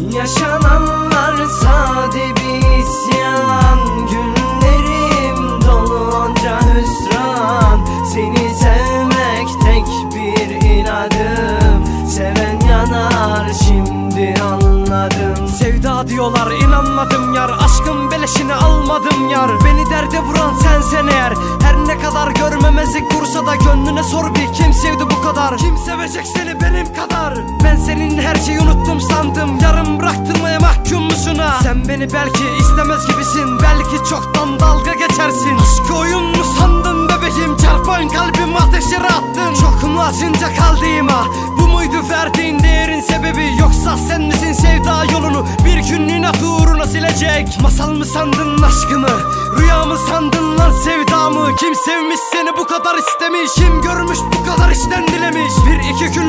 Yaşananlar sade bir isyan. Günlerim dolu onca hüsran. Seni sevmek tek bir inadım. Seven yanar şimdi anladım. Sevda diyorlar inanmadım yar. Aşkın beleşini almadım yar sor bir kim sevdi bu kadar. Kim sevecek seni benim kadar? Ben senin her şeyi unuttum sandım. Yarım bıraktırmaya mahkum musun ha? Sen beni belki istemez gibisin. Belki çoktan dalga geçersin. Aşkı oyun mu sandın bebeğim. Çarpan kalbim ateşlere attın Çok mu acınca kaldım ha? Bu muydu verdiğin değerin sebebi? Yoksa sen misin sevda yolunu? Bir günlüğüne uğruna silecek. Masal mı sandın aşkımı? Rüya mı sandın Kim sevmiş seni bu kadar istemiş? Kim görmüş bu kadar işten dilemiş? Bir iki günlük